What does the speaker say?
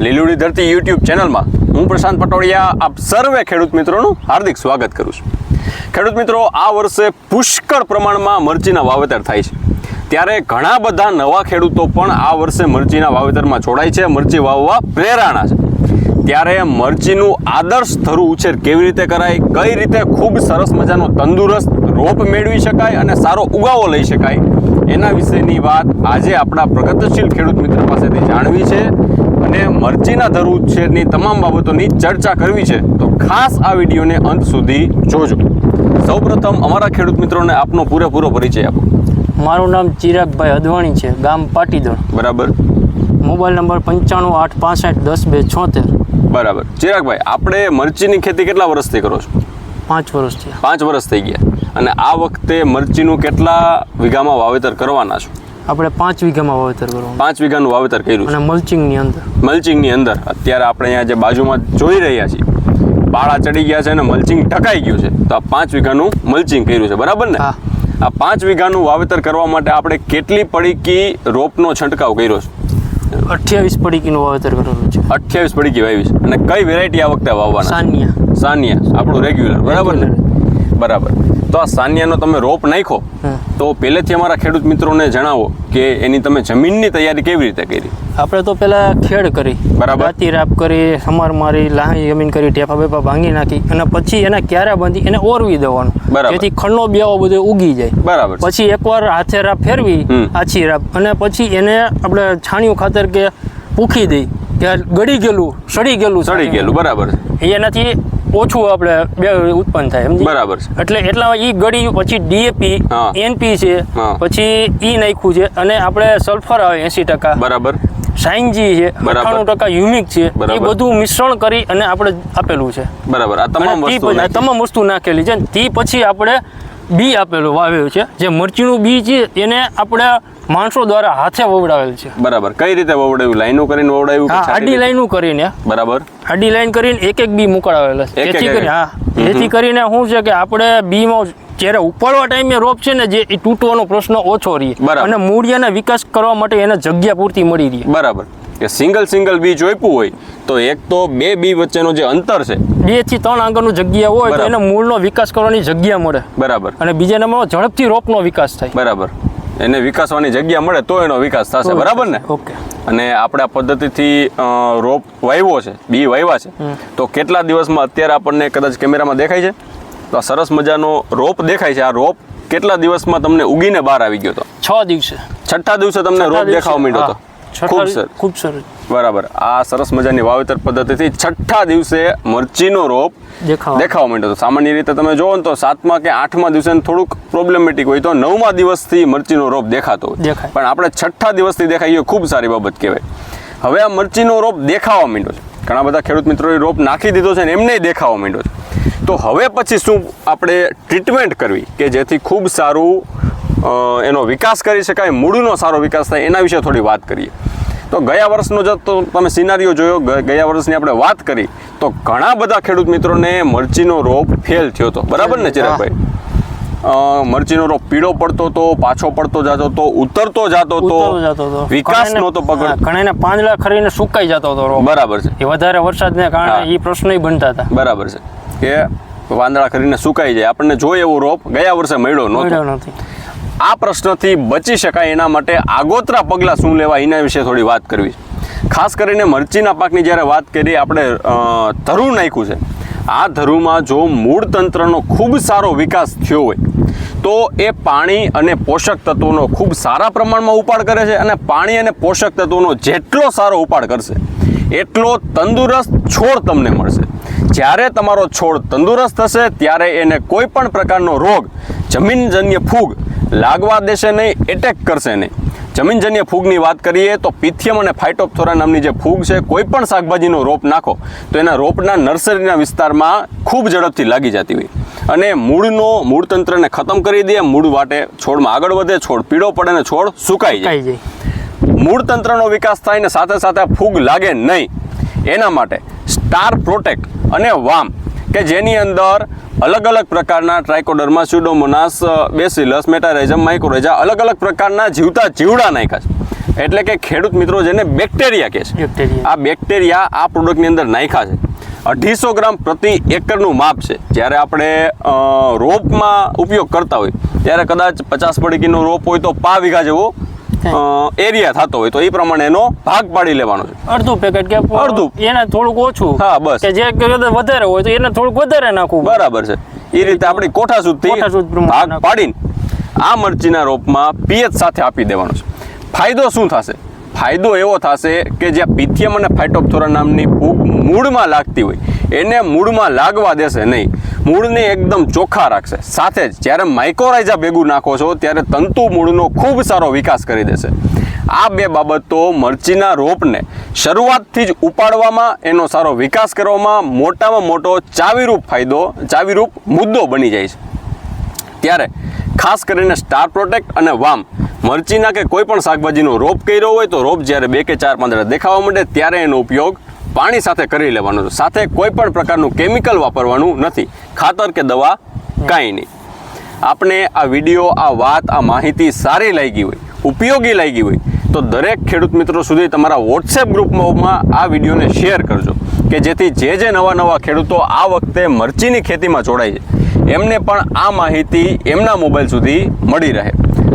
લીલુડી ધરતી યુટ્યુબ ચેનલમાં હું પ્રશાંત પટોડિયા આપ સર્વે ખેડૂત મિત્રોનું હાર્દિક સ્વાગત કરું છું. ખેડૂત મિત્રો, આ વર્ષે પુષ્કળ પ્રમાણમાં મરચીના વાવેતર થાય છે. ત્યારે ઘણા બધા નવા ખેડૂતો પણ આ વર્ષે મરચીના વાવેતરમાં જોડાય છે, મરચી વાવવા પ્રેરણા છે. ત્યારે મરચીનું આદર્શ ધરું ઉછેર કેવી રીતે કરાય, કઈ રીતે ખૂબ સરસ મજાનો તંદુરસ્ત રોપ મેળવી શકાય અને સારો ઉગાવો લઈ શકાય, એના વિશેની વાત આજે આપણા પ્રગતિશીલ ખેડૂત મિત્ર પાસેથી જાણવી છે. અને મરચીના ધર ઉછેરની તમામ બાબતોની ચર્ચા કરવી છે તો ખાસ આ વિડીયોને અંત સુધી જોજો. સૌપ્રથમ અમારા ખેડૂત મિત્રોને આપનો પૂરેપૂરો પરિચય આપો. મારું નામ ચિરાગભાઈ અદવાણી છે ગામ પાટીદળ. બરાબર. મોબાઈલ નંબર પંચાણું આઠ પાસઠ દસ બે છોતેર. બરાબર. ચિરાગભાઈ આપણે મરચીની ખેતી કેટલા વર્ષથી કરો છો? પાંચ વર્ષથી પાંચ વર્ષ થઈ ગયા. અને આ વખતે મરચીનું કેટલા વીઘામાં વાવેતર કરવાના છો? આપણે પાંચ વીઘામાં વાવેતર કરવાનું. પાંચ વીઘાનું વાવેતર કર્યું છે. અને મલ્ચિંગની અંદર. મલ્ચિંગની અંદર. અત્યારે આપણે અહીંયા જે બાજુમાં જોઈ રહ્યા છીએ બાળા ચડી ગયા છે અને મલ્ચિંગ ટકાઈ ગયું છે. તો આ પાંચ વીઘાનું મલ્ચિંગ કર્યું છે. બરાબર ને? આ પાંચ વીઘાનું વાવેતર કરવા માટે આપણે કેટલી પડીકી રોપનો છંટકાવ કર્યો છે? અઠ્યાવીસ પડીકીનું વાવેતર કરેલું છે. અઠ્યાવીસ પડીકી વાવી છે. અને કઈ વેરાયટી આ વખતે વાવવાના સાનિયા. સાનિયા. આપણું રેગ્યુલર બરાબર ને? બરાબર. તો આ સાનિયાનો તમે રોપ નાખો તો પહેલેથી અમારા ખેડૂત મિત્રોને જણાવો કે એની તમે જમીનની તૈયારી કેવી રીતે કરી? આપણે તો પહેલાં ખેડ કરી બરાબર. રાતી રાપ કરી સમાર મારી લાહી જમીન કરી ટેપા બેપા ભાંગી નાખી અને પછી એને ક્યારે બાંધી એને ઓરવી દેવાનું. જેથી ખણનો બેવો બધો ઉગી જાય. બરાબર પછી એકવાર હાથે રાપ ફેરવી આછી રાપ અને પછી એને આપણે છાણિયું ખાતર કે પૂખી દઈ કે ગળી ગયેલું સડી ગયેલું સડી ગયેલું બરાબર એનાથી ઓછું આપણે બે ઉત્પન્ન થાય સમજી? બરાબર છે. એટલે એટલા ઈ ગળી પછી ડીએપી એનપી છે પછી ઈ નાખ્યું છે અને આપણે સલ્ફર આવે એસી ટકા. બરાબર. સાઇનજી છે. અઠ્ઠાણું ટકા યુમિક છે એ બધું મિશ્રણ કરી અને આપણે આપેલું છે. બરાબર. આ તમામ વસ્તુ તમામ વસ્તુ નાખેલી છે તે પછી આપણે બી આપેલું વાવેલું છે. જે મરચીનું બી છે એને આપણે માણસો દ્વારા હાથે વવડાવેલ છે. બરાબર. કઈ રીતે વવડાવ્યું? લાઈનો કરીને વવડાવ્યું આડી લાઈનો કરીને. બરાબર. આડી લાઈન કરીને એક એક બી મુકાડાવેલા છે. જેથી કરીને કરી હા. જેથી કરીને શું છે કે આપણે બીમાં જ્યારે ઉપાડવા ટાઈમે રોપ છે ને જે એ તૂટવાનો પ્રશ્ન ઓછો રહે. બરાબર. અને મૂળિયાના વિકાસ કરવા માટે એને જગ્યા પૂરતી મળી રહી. બરાબર. કે સિંગલ સિંગલ બી જોઈતું હોય તો એક તો બે બી વચ્ચેનો જે અંતર છે બેથી ત્રણ આંગણનું જગ્યા હોય તો એને મૂળનો વિકાસ કરવાની જગ્યા મળે. બરાબર. અને બીજા નંબરમાં ઝડપથી રોપનો વિકાસ થાય. બરાબર. એને વિકાસવાની જગ્યા મળે તો એનો વિકાસ થશે. બરાબર ને? ઓકે. અને આપણે આ પદ્ધતિથી રોપ વાવ્યો છે બી વાવ્યા છે તો કેટલા દિવસમાં અત્યારે આપણને કદાચ કેમેરામાં દેખાય છે? તો આ સરસ મજાનો રોપ દેખાય છે. આ રોપ કેટલા દિવસમાં તમને ઉગીને બહાર આવી ગયો હતો છ દિવસે. છઠ્ઠા દિવસે તમને રોપ દેખાવા મળ્યો હતો ખૂબ સરસ. ખૂબ સરસ. બરાબર. આ સરસ મજાની વાવેતર પદ્ધતિથી છઠ્ઠા દિવસે મરચીનો રોપ દેખાવા. દેખાવા માંડ્યો હતો. સામાન્ય રીતે તમે જોવો ને તો સાતમા કે આઠમા દિવસે થોડુંક પ્રોબ્લેમેટિક હોય તો નવમા દિવસથી મરચીનો રોપ દેખાતો હોય. દેખાય. પણ આપણે છઠ્ઠા દિવસથી દેખાય એ ખૂબ સારી બાબત કહેવાય. હવે આ મરચીનો રોપ દેખાવા માંડ્યો છે. ઘણા બધા ખેડૂત મિત્રોએ રોપ નાખી દીધો છે ને એમને દેખાવા માંડ્યો છે. તો હવે પછી શું આપણે ટ્રીટમેન્ટ કરવી કે જેથી ખૂબ સારું એનો વિકાસ કરી શકાય મૂળનો સારો વિકાસ થાય એના વિશે થોડી વાત કરીએ. તો ગયા વર્ષનો જો તો તમે સિનારીઓ જોયો ગયા વર્ષની આપણે વાત કરી તો ઘણા બધા ખેડૂત મિત્રોને મરચીનો રોપ ફેલ થયો હતો. બરાબર ને ચિરાગભાઈ મરચીનો રોપ પીળો પડતો તો પાછો પડતો જતો તો ઉતરતો જતો તો હતો. વિકાસ નહોતો પકડ ઘણાને પાંદડા ખરીને સુકાઈ જતો હતો રોપ બરાબર છે. એ વધારે વરસાદને કારણે એ પ્રશ્નય બનતા હતા. બરાબર છે. કે વાંદળા ખરીને સુકાઈ જાય. આપણને જોઈએ એવો રોપ ગયા વર્ષે મળ્યો નહોતો. નથી આ પ્રશ્નથી બચી શકાય એના માટે આગોતરા પગલાં શું લેવા એના વિશે થોડી વાત કરવી ખાસ કરીને મરચીના પાકની જ્યારે વાત કરીએ, આપણે ધરું નાખ્યું છે. આ ધરુમાં જો મૂળ તંત્રનો ખૂબ સારો વિકાસ થયો હોય, તો એ પાણી અને પોષક તત્વોનો ખૂબ સારા પ્રમાણમાં ઉપાડ કરે છે અને પાણી અને પોષક તત્વોનો જેટલો સારો ઉપાડ કરશે, એટલો તંદુરસ્ત છોડ તમને મળશે. જ્યારે તમારો છોડ તંદુરસ્ત થશે, ત્યારે એને કોઈ પણ પ્રકારનો રોગ, જમીનજન્ય ફૂગ લાગવા દેશે નહીં એટેક કરશે નહીં. જમીનજન્ય ફૂગની વાત કરીએ તો પિથિયમ અને ફાઇટોપથોરા નામની જે ફૂગ છે કોઈ પણ શાકભાજીનો રોપ નાખો તો એના રોપના નર્સરીના વિસ્તારમાં ખૂબ ઝડપથી લાગી જતી હોય. અને મૂળનો મૂળ તંત્રને ખતમ કરી દે મૂળ વાટે છોડમાં આગળ વધે છોડ પીળો પડે અને છોડ સુકાઈ જાય. મૂળતંત્રનો મૂળ તંત્રનો વિકાસ થાય ને સાથે સાથે ફૂગ લાગે નહીં. એના માટે સ્ટાર પ્રોટેક્ટ અને વામ કે જેની અંદર અલગ અલગ પ્રકારના trichoderma pseudomonas bacillus metarhizium mycorrhiza અલગ અલગ પ્રકારના જીવતા જીવડા નાખ્યા છે. એટલે કે ખેડૂત મિત્રો જેને બેક્ટેરિયા કહે છે. આ બેક્ટેરિયા આ પ્રોડક્ટની અંદર નાખ્યા છે. અઢીસો ગ્રામ પ્રતિ એકરનું માપ છે. જ્યારે આપણે રોપમાં ઉપયોગ કરતા હોય ત્યારે કદાચ પચાસ પડીકીનો રોપ હોય તો પા વીઘા જેવો એરિયા થતો હોય તો એ પ્રમાણે એનો ભાગ પાડી લેવાનો છે. અડધું પેકેટ કે અડધું. એને થોડુંક ઓછું. હા, બસ. કે જે વધારે હોય તો એને થોડુંક વધારે નાખવું. બરાબર છે. એ રીતે આપણી કોઠા સુધી ભાગ પાડીને આ મરચીના રોપમાં પીએચ સાથે આપી દેવાનો છે. ફાયદો શું થશે? ફાયદો એવો થશે કે જ્યાં પિથિયમ અને ફાઇટોપથોરા નામની ફૂગ મૂળમાં લાગતી હોય એને મૂળમાં લાગવા દેશે નહીં. મૂળને એકદમ ચોખ્ખા રાખશે. સાથે જ જ્યારે માઇકોરાઇઝા ભેગું નાખો છો, ત્યારે તંતુ મૂળનો ખૂબ સારો વિકાસ કરી દેશે. આ બે બાબતો મરચીના રોપને શરૂઆતથી જ ઉપાડવામાં, એનો સારો વિકાસ કરવામાં મોટામાં મોટો ચાવીરૂપ ફાયદો, ચાવીરૂપ મુદ્દો બની જાય છે. ત્યારે ખાસ કરીને સ્ટાર પ્રોટેક્ટ અને વામ મરચીના કે કોઈ પણ શાકભાજીનો રોપ કર્યો હોય તો રોપ જ્યારે બે કે ચાર પાંદડા દેખાવા માંડે, ત્યારે એનો ઉપયોગ પાણી સાથે કરી લેવાનું છે. સાથે કોઈ પણ પ્રકારનું કેમિકલ વાપરવાનું નથી. ખાતર કે દવા કાંઈ નહીં. આપણે આ વીડિયો આ વાત, આ માહિતી સારી લાગી હોય, ઉપયોગી લાગી હોય, તો દરેક ખેડૂત મિત્રો સુધી તમારા વોટ્સએપ ગ્રુપમાં આ વિડીયોને શેર કરજો. કે જેથી જે જે નવા નવા ખેડૂતો આ વખતે મરચીની ખેતીમાં જોડાય છે, એમને પણ આ માહિતી એમના મોબાઈલ સુધી મળી રહે.